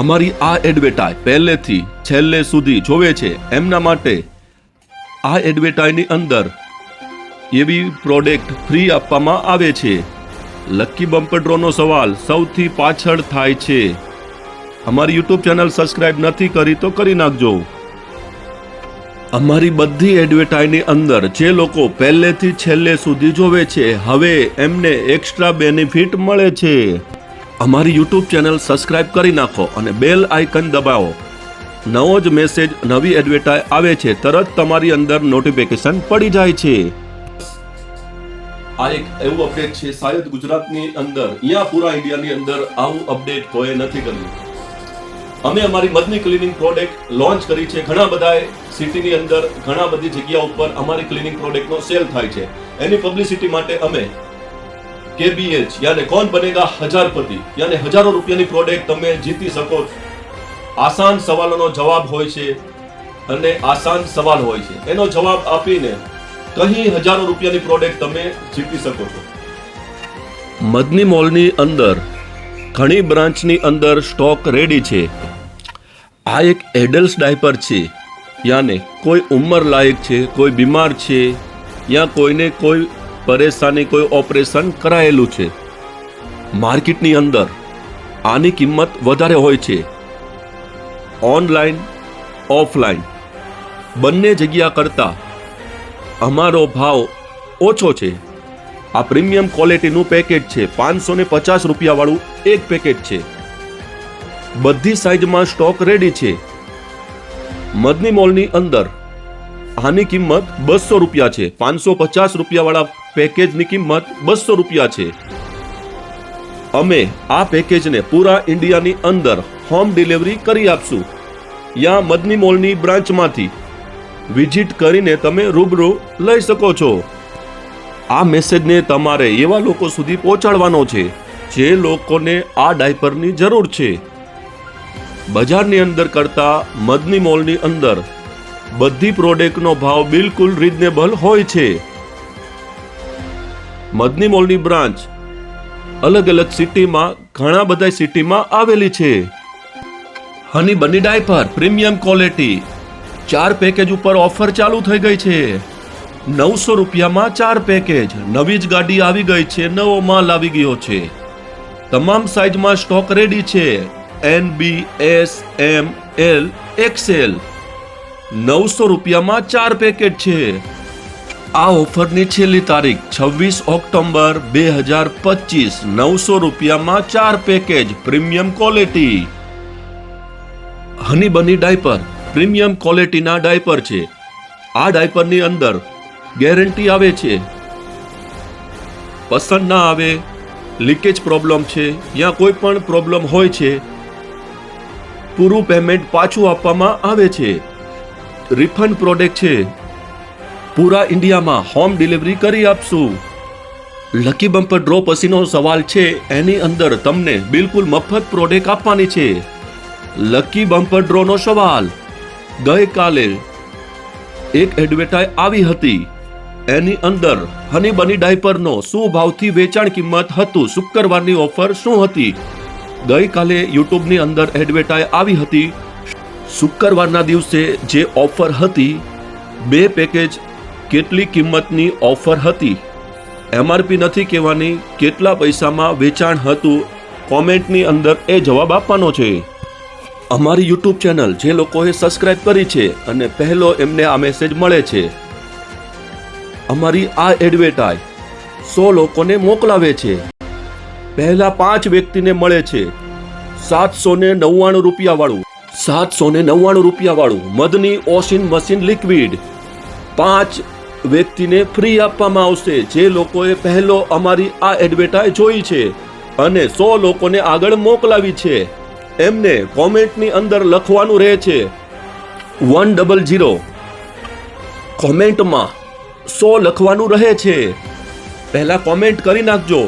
અમારી આ એડવર્ટાઈઝ પહેલેથી છેલ્લે સુધી જોવે છે. એમના માટે આ એડવર્ટાઈની અંદર એવી પ્રોડક્ટ ફ્રી આપવામાં આવે છે. લકી બમ્પર ડ્રોનો સવાલ સૌથી પાછળ થાય છે. અમારી યુટ્યુબ ચેનલ સબસ્ક્રાઇબ નથી કરી તો કરી નાખજો. અમારી બધી એડવર્ટાઈની અંદર જે લોકો પહેલેથી છેલ્લે સુધી જોવે છે, હવે એમને એક્સ્ટ્રા બેનિફિટ મળે છે. અમારી યુટ્યુબ ચેનલ સબસ્ક્રાઇબ કરી નાખો અને બેલ આઇકન દબાવો. નવો જ મેસેજ નવી એડવર્ટાઇઝ આવે છે, તરત તમારી અંદર નોટિફિકેશન પડી જાય છે. આ એક એવું અપડેટ છે, શાયદ ગુજરાતની અંદર, અહીંયા પૂરા ઇન્ડિયાની અંદર આવું અપડેટ કોઈ નથી કર્યું. અમે અમારી મદની ક્લિનિંગ પ્રોડક્ટ લોન્ચ કરી છે. ઘણા બધાએ સિટીની અંદર ઘણા બધી જગ્યા ઉપર અમારી ક્લિનિંગ પ્રોડક્ટનો સેલ થાય છે. એની પબ્લિસિટી માટે અમે કેબીએચ, યાને કોણ બનેગા હજારપતિ? યાને હજારો રૂપિયાની પ્રોડક્ટ તમે જીતી શકો. આસાન સવાલોનો જવાબ હોય છે અને આસાન સવાલ હોય છે. એનો જવાબ આપીને કહી હજારો રૂપિયાની પ્રોડક્ટ તમે જીતી શકો છો. મદની મોલની અંદર ઘણી બ્રાન્ચની અંદર સ્ટોક રેડી છે. આ એક એડલ્ટ ડાયપર છે. યાને કોઈ ઉંમર લાયક છે, કોઈ બીમાર છે, યા કોઈને કોઈ પરેશાની કોઈ ઓપરેશન કરાયેલું છે? માર્કેટની અંદર આની કિંમત વધારે હોય છે. ઓનલાઈન, ઓફલાઈન, બંને જગ્યા કરતાં અમારો ભાવ ઓછો છે. આ પ્રીમિયમ ક્વોલિટીનું પેકેજ છે પાંચસો ને પચાસ રૂપિયાવાળું એક પેકેજ છે. બધી સાઇઝમાં સ્ટોક રેડી છે. મદની મોલની અંદર આની કિંમત બસો રૂપિયા છે, પાંચસો પચાસ રૂપિયાવાળા પેકેજની કિંમત બસો રૂપિયા છે. અમે આ પેકેજને પૂરા ઇન્ડિયાની અંદર હોમ ડિલિવરી કરી આપશું. યા મદની મોલની બ્રાન્ચમાંથી. વિઝિટ કરીને તમે રૂબરૂ લઈ શકો છો. આ મેસેજને તમારે એવા લોકો સુધી પહોંચાડવાનો છે, જે લોકોને આ ડાયપરની જરૂર છે. બજારની અંદર કરતા મદની મોલની અંદર બધી પ્રોડક્ટનો ભાવ બિલકુલ રિઝનેબલ હોય છે. મદની મોલની બ્રાન્ચ. અલગ અલગ સિટીમાં, ઘણા બધા સિટીમાં આવેલી છે. Honey bunny diaper, premium quality. ચાર પેકેજ ઉપર ઓફર ચાલુ થઈ ગઈ છે. નવસો રૂપિયામાં ચાર પેકેજ. નવી જ ગાડી આવી ગઈ છે, નવો માલ આવી ગયો છે. તમામ સાઇઝમાં સ્ટોક રેડી છે. N B S M L XL નવસો રૂપિયામાં ચાર પેકેજ છે. આ ઓફરની છેલ્લી તારીખ છવ્વીસ ઓક્ટોબર બે હજાર પચીસ, નવસો રૂપિયામાં ચાર package premium quality. Honey bunny diaper, premium ક્વોલિટીના diaper છે. આ ડાયપરની અંદર ગેરંટી આવે છે. પસંદ ના આવે, લીકેજ પ્રોબ્લેમ છે, યા કોઈ પણ પ્રોબ્લેમ હોય છે, પૂરું પેમેન્ટ પાછું આપવામાં આવે છે. રિફંડ પ્રોડક્ટ છે. પૂરા ઇન્ડિયામાં હોમ ડિલિવરી કરી આપશું. લકી બમ્પર ડ્રો પછીનો સવાલ છે, એની અંદર તમને બિલકુલ મફત પ્રોડક્ટ આપવાની છે. લકી બમ્પર ડ્રોનો સવાલ. ગઈકાલે એક એડવર્ટાઇઝ આવી હતી. એની અંદર હની બની ડાયપરનો શું ભાવથી વેચાણ કિંમત હતું, શુક્રવારની ઓફર શું હતી? ગઈકાલે યુટ્યુબની અંદર એડવર્ટાઇઝ આવી હતી. શુક્રવારના દિવસે જે ઓફર હતી, બે પેકેજ કેટલી કિંમતની ઓફર હતી? એમઆરપી નથી કહેવાની કેટલા પૈસામાં વેચાણ હતું? કોમેન્ટની અંદર એ જવાબ આપવાનો છે. અમારી યુટ્યુબ ચેનલ જે લોકોએ સબસ્ક્રાઇબ કરી છે અને પહેલો એમને આ મેસેજ મળે છે. અમારી આ એડવર્ટાઇઝ સો લોકોને મોકલાવે છે. પહેલા પાંચ વ્યક્તિને મળે છે. સાતસો ને નવ્વાણું રૂપિયાવાળું. સાતસો ને નવ્વાણું રૂપિયાવાળું મધની ઓશિન મશીન લિક્વિડ. પાંચ વ્યક્તિને ફ્રી આપવામાં આવશે. જે લોકોએ પહેલો અમારી આ એડવર્ટાઇઝ જોઈ છે અને સો લોકોને આગળ મોકલાવી છે. એમને કોમેન્ટની અંદર લખવાનું રહે છે. વન ડબલ જીરો કોમેન્ટમાં સો લખવાનું રહે છે. પહેલાં કોમેન્ટ કરી નાખજો.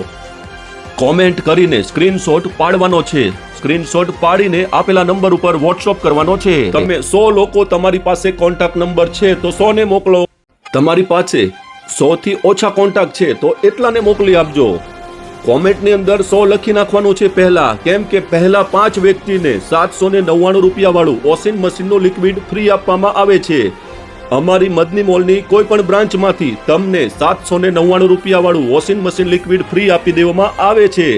કોમેન્ટ કરીને સ્ક્રીનશોટ પાડવાનો છે. સ્ક્રીનશોટ પાડીને આપેલા નંબર ઉપર વોટ્સઅપ કરવાનો છે. તમે સો લોકો તમારી પાસે કોન્ટેક્ટ નંબર છે તો સોને મોકલો. તમારી પાસે સોથી ઓછા કોન્ટેક્ટ છે તો એટલાને મોકલી આપજો. કોમેન્ટની અંદર સો લખી નાખવાનું છે પહેલા, કેમ કે પહેલા પાંચ વ્યક્તિને સાતસો ને નવ્વાણું રૂપિયા વાળું વોશિંગ મશીનનું લિક્વિડ ફ્રી આપવામાં આવે છે. અમારી મદની મોલની કોઈ પણ બ્રાન્ચમાંથી તમને સાતસો ને નવ્વાણું રૂપિયા વાળું વોશિંગ મશીન લિક્વિડ ફ્રી આપી દેવામાં આવે છે.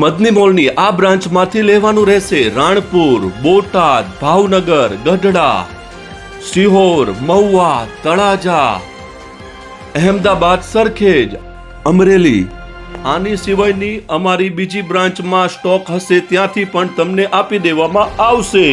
મદની મોલની આ બ્રાન્ચમાંથી લેવાનું રહેશે રાણપુર, બોટાદ, ભાવનગર, ગઢડા, સિહોર, મહુવા, તળાજા અહેમદાબાદ સરખેજ, અમરેલી. આની સિવાયની અમારી બીજી બ્રાન્ચમાં સ્ટોક હશે ત્યાંથી પણ તમને આપી દેવામાં આવશે.